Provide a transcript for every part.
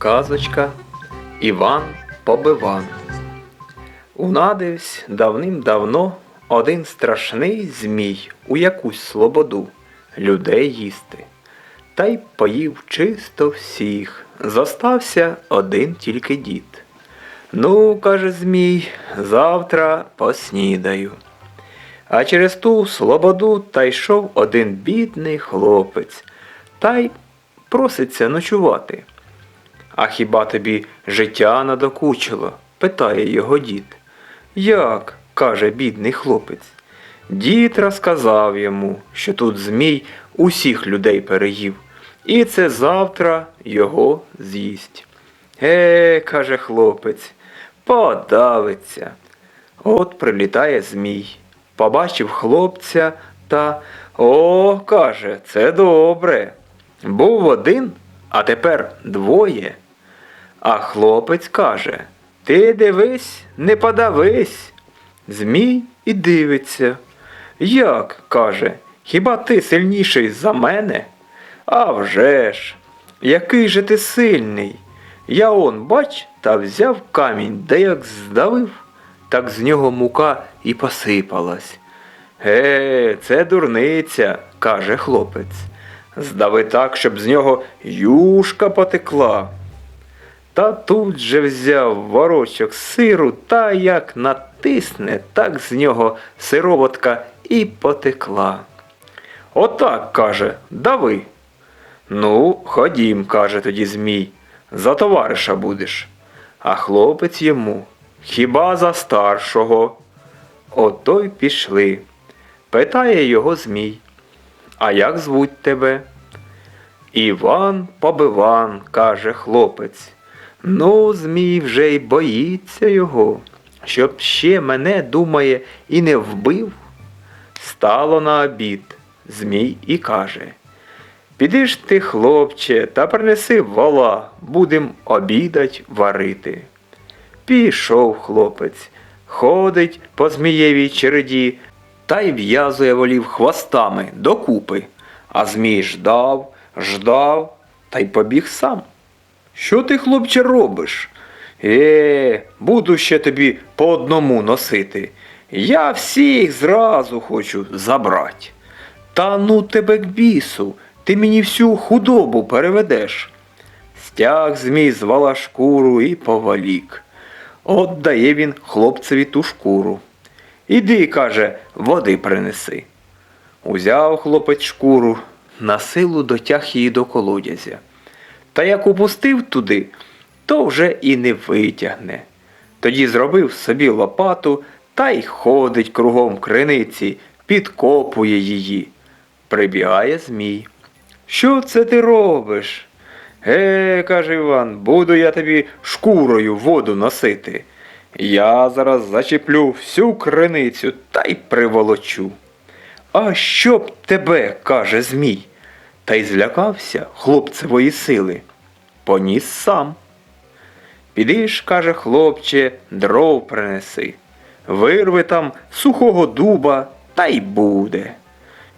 Казочка Іван Побиван. Унадивсь давним-давно один страшний змій у якусь слободу людей їсти. Та й поїв чисто всіх. Зостався один тільки дід. Ну, каже Змій, завтра поснідаю. А через ту слободу та йшов один бідний хлопець, та й проситься ночувати. А хіба тобі життя надокучило? питає його дід. Як? каже бідний хлопець. Дід розказав йому, що тут Змій усіх людей переїв, і це завтра його з'їсть. Е, каже хлопець, подавиться. От прилітає Змій. Побачив хлопця та о, каже, це добре. Був один, а тепер двоє. А хлопець каже Ти дивись, не подавись. Змій і дивиться. Як? каже, хіба ти сильніший за мене? А вже ж, який же ти сильний? Я он, бач, та взяв камінь, де як здавив, так з нього мука і посипалась. Е, це дурниця, каже хлопець. Здави так, щоб з нього юшка потекла. Та тут же взяв ворочок сиру та як натисне, так з нього сироватка і потекла. Отак, каже, дави. Ну, ходім, каже тоді Змій, за товариша будеш. А хлопець йому хіба за старшого? Ото й пішли. Питає його Змій. А як звуть тебе? Іван Побиван, каже хлопець. Ну, Змій вже й боїться його, щоб ще мене, думає, і не вбив. Стало на обід, Змій і каже. Піди ж ти, хлопче, та принеси вола, будем обідать варити. Пішов хлопець, ходить по змієвій череді та й в'язує волів хвостами докупи. А змій ждав, ждав та й побіг сам. Що ти, хлопче, робиш? Е, буду ще тобі по одному носити. Я всіх зразу хочу забрати. Та ну тебе к бісу, ти мені всю худобу переведеш. Стяг змій з вала шкуру і повалік. От дає він хлопцеві ту шкуру. Іди, каже, води принеси. Узяв хлопець шкуру, на силу дотяг її до колодязя. Та як упустив туди, то вже і не витягне. Тоді зробив собі лопату та й ходить кругом криниці, підкопує її. Прибігає Змій. Що це ти робиш? Е, каже Іван, буду я тобі шкурою воду носити. Я зараз зачеплю всю криницю та й приволочу. А щоб тебе, каже Змій, та й злякався хлопцевої сили. Поніс сам. Піди ж, каже хлопче, дров принеси. Вирви там сухого дуба та й буде.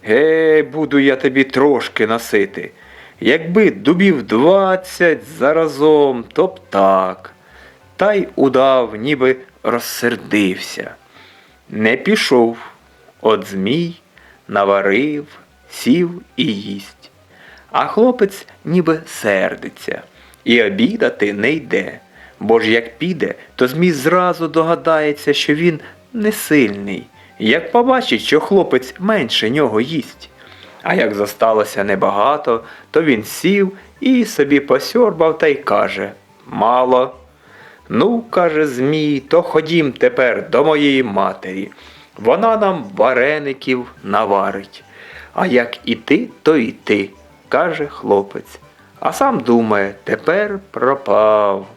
Гей, буду я тобі трошки носити. Якби дубів двадцять заразом, то б так. Та й удав, ніби розсердився. Не пішов. От змій наварив, сів і їсть. А хлопець ніби сердиться, і обідати не йде. Бо ж як піде, то Змій зразу догадається, що він не сильний, як побачить, що хлопець менше нього їсть. А як зосталося небагато, то він сів і собі посьорбав та й каже Мало. Ну, каже Змій, то ходім тепер до моєї матері. Вона нам вареників наварить. А як і ти, то і ти, каже хлопець. А сам думає, тепер пропав.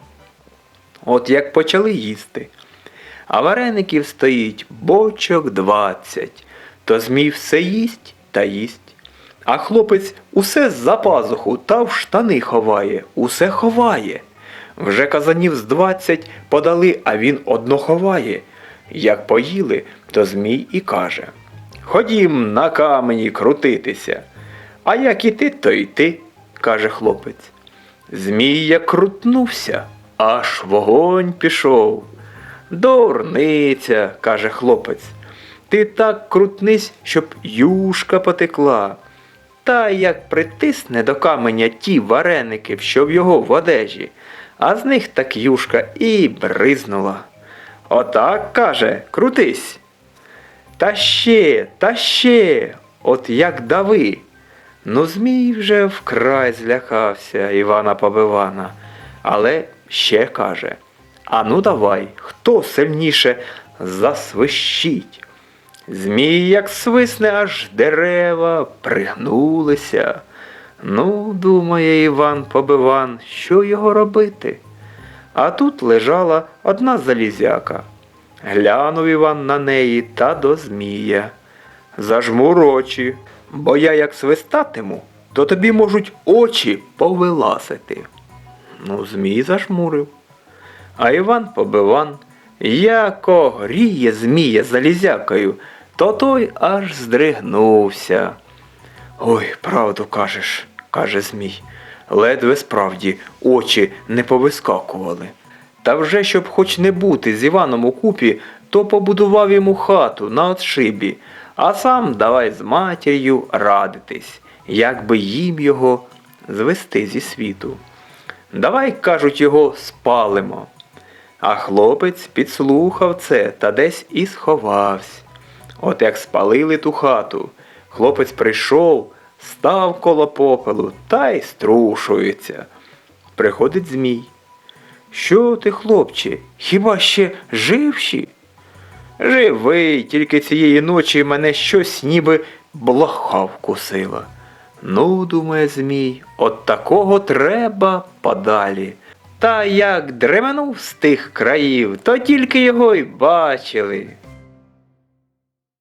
От як почали їсти. А вареників стоїть бочок двадцять. То Змій все їсть та їсть. А хлопець усе за пазуху та в штани ховає, усе ховає. Вже казанів з двадцять подали, а він одно ховає. Як поїли, то Змій і каже Ходім на камені крутитися. А як і ти, то й ти, каже хлопець. Змій як крутнувся, аж вогонь пішов. Дурниця, каже хлопець. Ти так крутнись, щоб юшка потекла. Та як притисне до каменя ті вареники, що в його в одежі, а з них так юшка і бризнула. Отак, каже, крутись. Та ще, та ще, от як дави. Ну, Змій вже вкрай злякався Івана Побивана, але ще каже: Ану давай, хто сильніше засвищить. Змій, як свисне, аж дерева пригнулися. Ну, думає Іван Побиван, що його робити? А тут лежала одна залізяка. Глянув Іван на неї та до Змія. Зажмур очі, бо я як свистатиму, то тобі можуть очі повилазити. Ну, Змій зажмурив. А Іван Побиван, яко гріє Змія залізякою, то той аж здригнувся. Ой, правду кажеш, каже Змій. Ледве справді очі не повискакували. Та вже щоб хоч не бути з Іваном у купі, то побудував йому хату на отшибі, а сам давай з матір'ю радитись, як би їм його звести зі світу. Давай, кажуть, його спалимо. А хлопець підслухав це та десь і сховався. От як спалили ту хату, хлопець прийшов, став коло попелу та й струшується. Приходить Змій. Що ти, хлопче, хіба ще живші? Живий, тільки цієї ночі мене щось ніби блоха вкусила. Ну, думає Змій, от такого треба подалі. Та як дременув з тих країв, то тільки його й бачили.